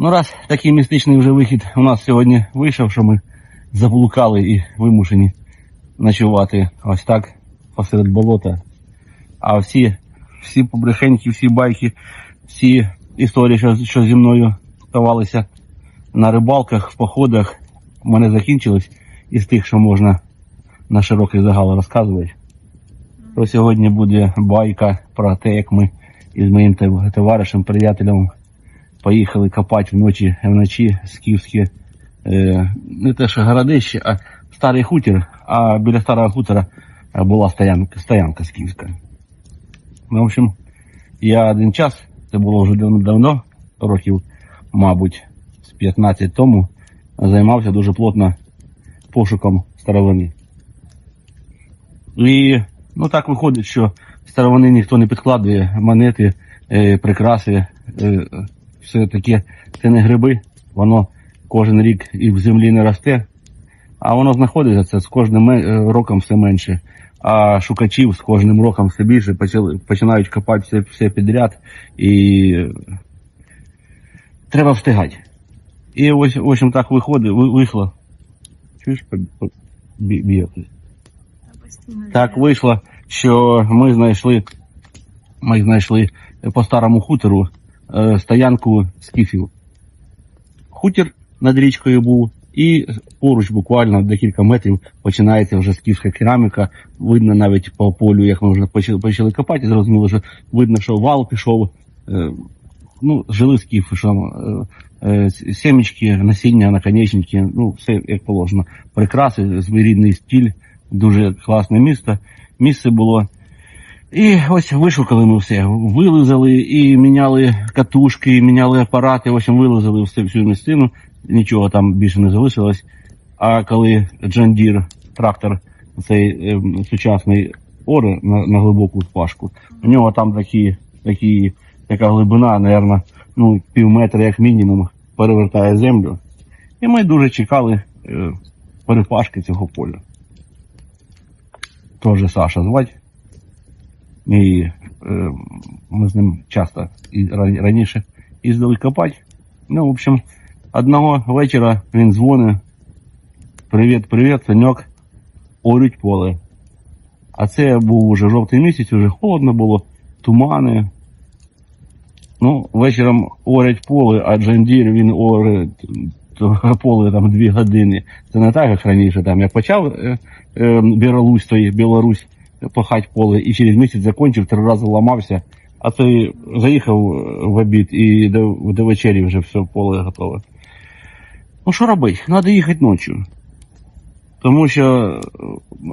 Ну, раз такий містичний вже вихід у нас сьогодні вийшов, що ми заблукали і вимушені ночувати ось так посеред болота. А всі, всі побрехеньки, всі байки, всі історії, що, що зі мною ставалися на рибалках, в походах, у мене закінчились із тих, що можна на широкий загал розказувати. То сьогодні буде байка про те, як ми із моїм товаришем, приятелем поїхали копати вночі, вночі скіфські, е, не те, що городище, а старий хутір, а біля старого хутора була стоянка, стоянка скіфська. Ну, в общем, я один час, це було вже давно років, мабуть, з 15 тому, займався дуже плотно пошуком старовини. І ну так виходить, що старовини ніхто не підкладує, монети, е, прикраси, е, все таке, це не гриби, воно кожен рік і в землі не росте, а воно знаходиться це з кожним е, роком все менше. А шукачів з кожним роком все більше починають копати все, все підряд і е, треба встигати. І ось, в общем, так виходить, вийшло. Чуєш, по- по- бі- б'є хтось? Так вийшло, що ми знайшли, ми знайшли по старому хутору стоянку скіфів. Хутір над річкою був, і поруч буквально декілька метрів починається вже скіфська кераміка. Видно навіть по полю, як ми вже почали, копати, зрозуміло, що видно, що вал пішов. Е, ну, жили скіфи, що там е, е, сімечки, насіння, наконечники, ну, все як положено. Прикраси, звірідний стіль, дуже класне місто. Місце було. І ось вишукали ми все. Вилизали і міняли катушки, і міняли апарати. Общем, вилизали всю місцину, нічого там більше не залишилось. А коли Deere, трактор, цей е, сучасний оре на, на глибоку пашку, у нього там такі, такі, така глибина, напевно, ну, пів метра як мінімум, перевертає землю. І ми дуже чекали е, перепашки цього поля. Тоже Саша звать. І е, ми з ним часто і ра- раніше їздили копати. Ну, в общем, одного вечора він дзвонить. Привіт, привіт, Саньок. Орють поле. А це був уже жовтий місяць, вже холодно було, тумани. Ну, вечором орять поле, а Джандір він оре то поле там дві години. Це не так, як раніше. Там я почав е, е, Білорусь, той Білорусь пахать поле і через місяць закінчив, три рази ламався. А той заїхав в обід і до, до вечері вже все поле готове. Ну що робити? Треба їхати ночі. Тому що е,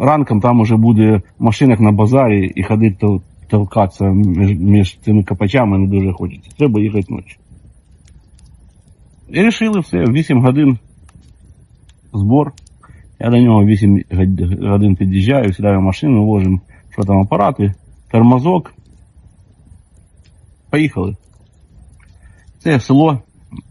ранком там уже буде машина як на базарі і ходити тол- толкатися між, між цими копачами не дуже хочеться. Треба їхати ночі. І вирішили все, 8 годин збор. Я до нього 8 годин під'їжджаю, сідаю в машину, ложимо, що там апарати, тормозок. Поїхали. Це село,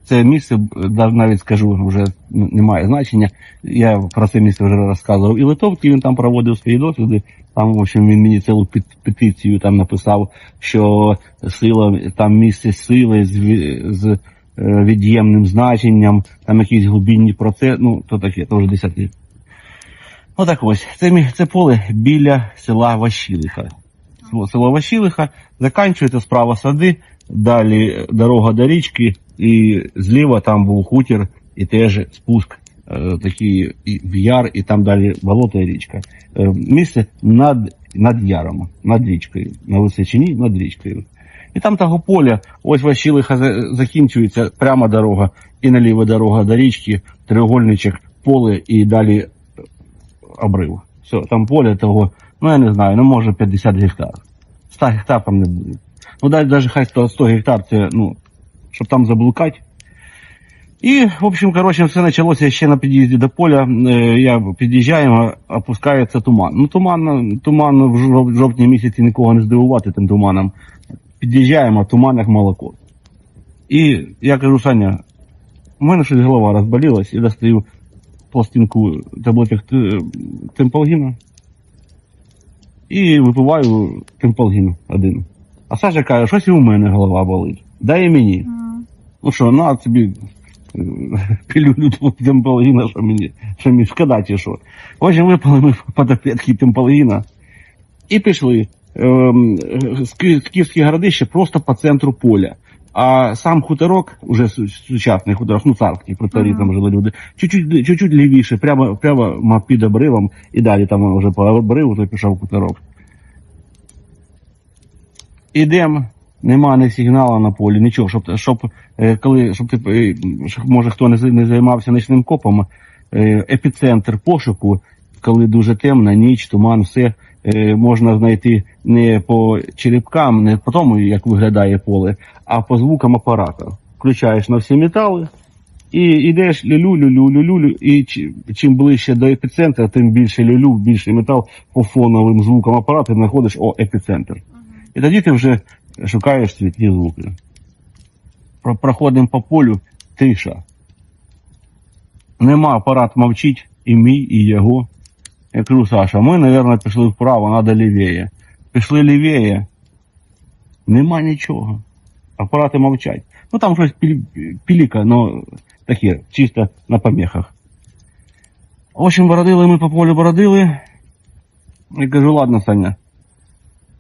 це місце, навіть скажу, вже немає значення. Я про це місце вже розказував. І Литовський він там проводив свої досліди. Там, в общем, він мені цілу пет- петицію там написав, що сила, там місце сили з, з е, від'ємним значенням, там якісь глибинні процеси, ну, то таке, то вже десятки. Ну так ось, це, це поле біля села Ващилиха. Село- Ващилиха, заканчується справа сади, далі дорога до річки, і зліва там був хутір, і теж спуск е, такий в яр, і там далі болото і річка. Е, місце над, над яром, над річкою, на височині над річкою. І там того поля, ось Ващилиха закінчується пряма дорога, і наліво дорога до річки, треугольничок, поле і далі обрив. Все, там поле того, ну я не знаю, ну може 50 гектар. 100 гектар там не буде. Ну навіть даже хай 100, 100 гектар, це, ну, щоб там заблукати. І, в общем, короче, все почалося ще на під'їзді до поля. Е, Я під'їжджаємо, опускається туман. Ну, туман, туман в жовтні місяці нікого не здивувати тим туманом. Під'їжджаємо, туман як молоко. І я кажу, Саня, у мене щось голова розболілась, і достаю пластинку таблеток темпалгіна і випиваю темпалгін один. А Саша каже, щось і у мене голова болить. Дай і мені. Ну що, на тобі е, пілюлю твого темпологіна, що мені, що мені шкода чи що. Общем, випали ми по таблетки темпологіна і пішли. Ем, з Ки- з Київське городище просто по центру поля. А сам хуторок, уже сучасний хуторок, ну царський, при Тарі там жили люди, чуть-чуть, чуть-чуть лівіше, прямо, прямо під обривом, і далі там вже по обриву, то пішов хуторок. Ідемо, нема ні сигналу на полі, нічого, щоб, щоб е, коли, щоб ти, е, щоб, може хто не, не займався нічним копом, е, епіцентр пошуку, коли дуже темна, ніч, туман, все можна знайти не по черепкам, не по тому, як виглядає поле, а по звукам апарата. Включаєш на всі метали і йдеш люлю, люлю, люлю, лю, і чим ближче до епіцентра, тим більше люлю, більше метал по фоновим звукам апарату знаходиш о епіцентр. І тоді ти вже шукаєш світлі звуки. Проходимо по полю, тиша. Нема апарат мовчить, і мій, і його. Я кажу, Саша, ми, мабуть, пішли вправо, треба лівіє. Пішли лівіє, нема нічого. Апарати мовчать. Ну там щось пілі, піліка, ну таке, чисто на помехах. В общем, бородили ми по полю бородили. Я кажу, ладно, Саня,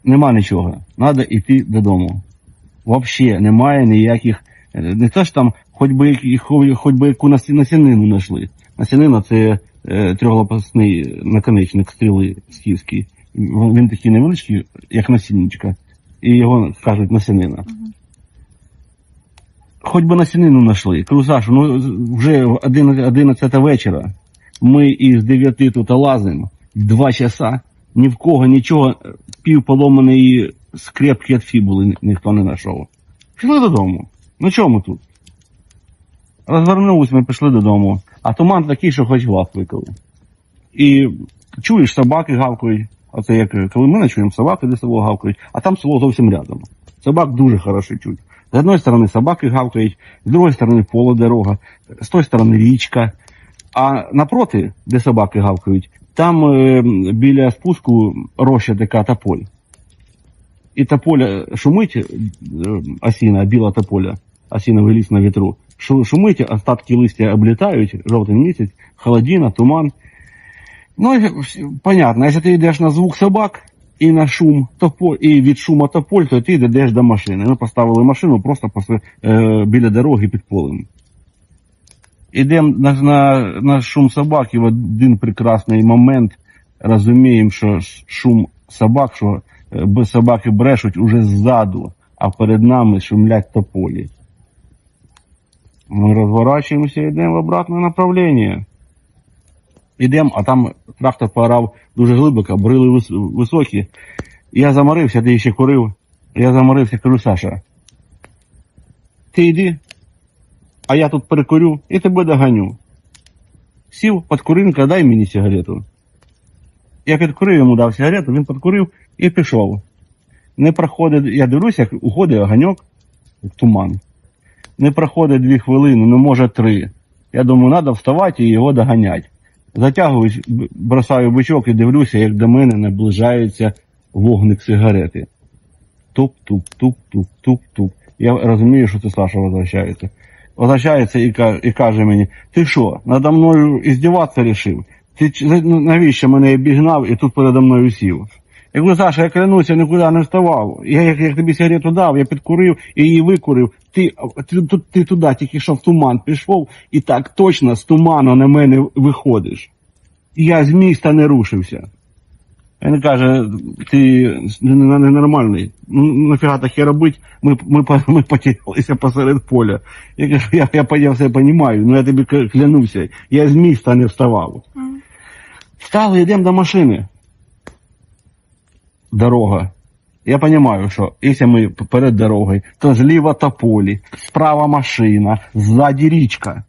нема нічого. Треба йти додому. Вообще немає ніяких. Не те ж там, хоч би, хоч би яку насінину знайшли. Насінина це трьохлопасний наконечник стріли скіфський. Він такий невеличкий, як насінничка. І його кажуть насінина. Хоч би насінину знайшли. Кажу, Сашу, ну вже 11, 11 вечора. Ми із 9 тут лазимо. Два часа. Ні в кого нічого, пів поломаної скрепки від фібули ніхто не знайшов. Пішли додому. Ну чого ми тут? Розвернулись, ми пішли додому. А туман такий, що хоч глаз виколи. І чуєш, собаки гавкають. Оце як коли ми ночуємо, собаки де село гавкають, а там село зовсім рядом. Собак дуже хорошо чуть. З одної сторони собаки гавкають, з другої сторони поле дорога, з тої сторони річка. А напроти, де собаки гавкають, там е, біля спуску роща така тополь. І тополя шумить, е, осіна, біла тополя, осіновий ліс на вітру. Шу- Шумить, остатки листя облітають, жовтий місяць, холодина, туман. Ну, понятно, якщо ти йдеш на звук собак і на шум тополь, і від шума тополь, то ти йдеш до машини. Ми поставили машину просто е, біля дороги під полем. Ідемо на, на, на шум собак і в один прекрасний момент розуміємо, що шум собак, що е, собаки брешуть уже ззаду, а перед нами шумлять тополі. Ми розворачуємося і йдемо в обратне направлення. Ідемо, а там трактор поорав дуже глибоко, брили вис- високі. Я заморився, ти ще курив. Я заморився, кажу, Саша. Ти йди, а я тут перекурю і тебе доганю. Сів, подкурив, каже, дай мені сигарету. Я підкурив йому дав сигарету, він підкурив і пішов. Не проходить, я дивлюся, як уходить оганьок в туман. Не проходить дві хвилини, ну може три. Я думаю, треба вставати і його доганяти. Затягую, бросаю бичок і дивлюся, як до мене наближається вогник сигарети. Туп-туп-туп-туп-туп-туп. Я розумію, що це Саша возвращається. Возвращається і, і каже мені: ти що, надо мною іздіватися рішив? Ти ну, навіщо мене обігнав і тут передо мною сів? Я кажу, Саша, я клянуся, нікуди не вставав. Я як, як тобі сигарету дав, я підкурив і її викурив. Ти, ти, ти, ти туди тільки що в туман пішов, і так точно з туману на мене виходиш. І я з міста не рушився. Він каже, ти не- ненормальний. Ну нафіга таке робить? Ми, ми, ми потерялися посеред поля. Я кажу, я, я, я все розумію, ну я тобі клянуся, я з міста не вставав. Встали, йдемо до машини. Дорога. Я розумію, що якщо ми перед дорогою, то зліва тополі, справа машина, ззаді річка.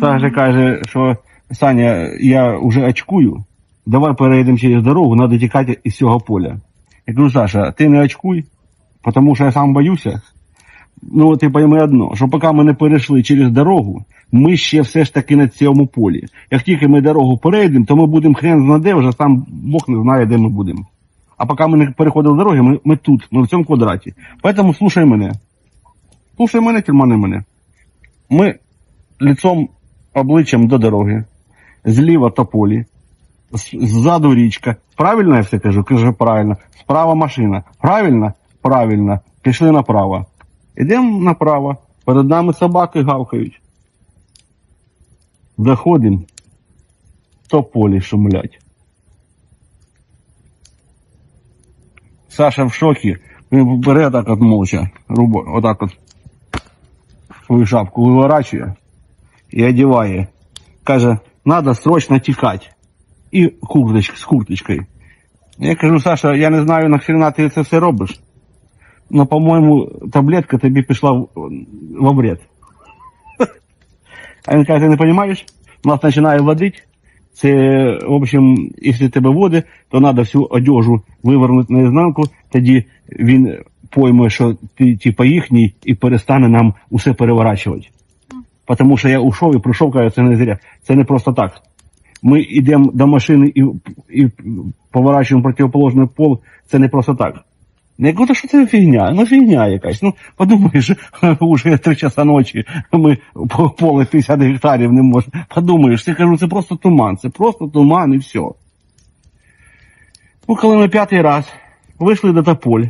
Саша каже, що Саня, я вже очкую, давай перейдемо через дорогу, треба тікати із цього поля. Я кажу, Саша, ти не очкуй, тому що я сам боюся. Ну, ти пойми одно, що поки ми не перейшли через дорогу, ми ще все ж таки на цьому полі. Як тільки ми дорогу перейдемо, то ми будемо хрен знаде, вже сам Бог не знає, де ми будемо. А поки ми не переходили дороги, ми, ми тут, ми в цьому квадраті. Поэтому слушай мене. Слушай мене, тюрмани мене. Ми лицом обличчям до дороги, зліва тополі, ззаду річка. Правильно я все кажу? Кажу правильно. Справа машина. Правильно? Правильно. Пішли направо. Ідемо направо. Перед нами собаки гавкають. Заходимо. Тополі шумлять. Саша в шокі. Він бере так от молча. Рубо, отак от свою шапку виворачує і одягає. Каже, надо срочно тікати. І курточ, з курточкою. Я кажу, Саша, я не знаю, нахрена ти це все робиш. Ну, по-моєму, таблетка тобі пішла в, в обред. А він каже, ти не розумієш? Нас починає водити. Це, в общем, якщо тебе водить, то треба всю одежу вивернути наізнанку, тоді він пойме, що ти типа їхній і перестане нам усе переворачувати. Тому що я ушов і прийшов, каже, це не зря. Це не просто так. Ми йдемо до машини і, і поворачуємо противоположний пол, це не просто так. Я кажу, що це фігня? Ну фігня якась. Ну подумаєш, уже три часа ночі ми по поле 50 гектарів не можемо. Подумаєш, я кажу, це просто туман, це просто туман і все. Ну, коли ми п'ятий раз вийшли до Тополь,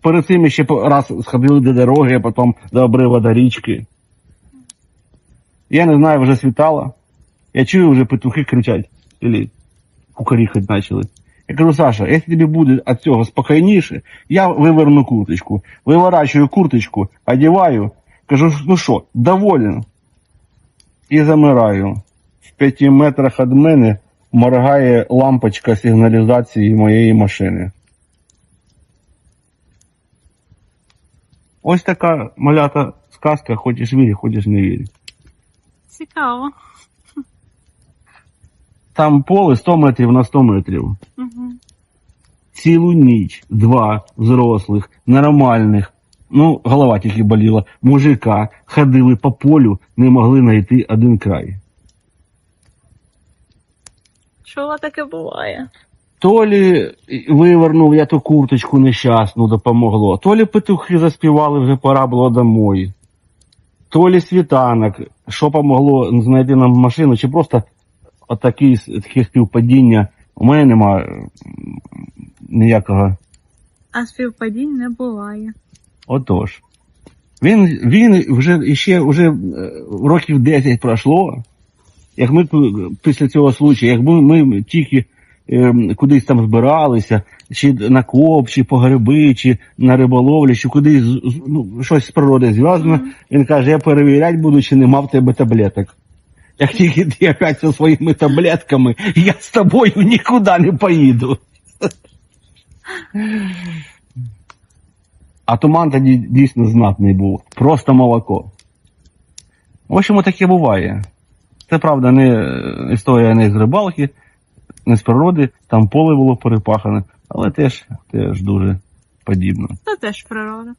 перед цим ще раз сходили до дороги, а потім до обрива до річки. Я не знаю, вже світало. Я чую, вже петухи кричать. Или кукаріхать почали. Я кажу, Саша, якщо тобі буде від цього спокійніше, я виверну курточку, виворачую курточку, одіваю, кажу, ну що, доволен. І замираю. В п'яти метрах від мене моргає лампочка сигналізації моєї машини. Ось така малята сказка, хочеш вірі, хочеш не вірі. Цікаво. Там поле 100 метрів на 100 метрів. Угу. Цілу ніч, два взрослих, нормальних, ну, голова тільки боліла, мужика ходили по полю, не могли знайти один край. Чого таке буває? То лі вивернув я ту курточку нещасну, допомогло, то лі петухи заспівали, вже пора було домой. То лі світанок, що помогло знайти нам машину, чи просто отакі, таке співпадіння. У мене немає ніякого А співпадінь не буває. Отож. Він, він вже ще вже е, років 10 пройшло. Як ми після цього случаю, якби ми тільки е, кудись там збиралися, чи на коп, чи по гриби, чи на риболовлю, чи кудись ну, щось з природи зв'язано, Мгм. він каже, я перевіряти буду, чи нема в тебе таблеток. Як тільки ти опять зі своїми таблетками, я з тобою нікуди не поїду. А туман тоді дійсно знатний був. Просто молоко. В общем, таке буває. Це правда не е, історія не з рибалки, не з природи, там поле було перепахане, але теж, теж дуже подібно. Це теж природа.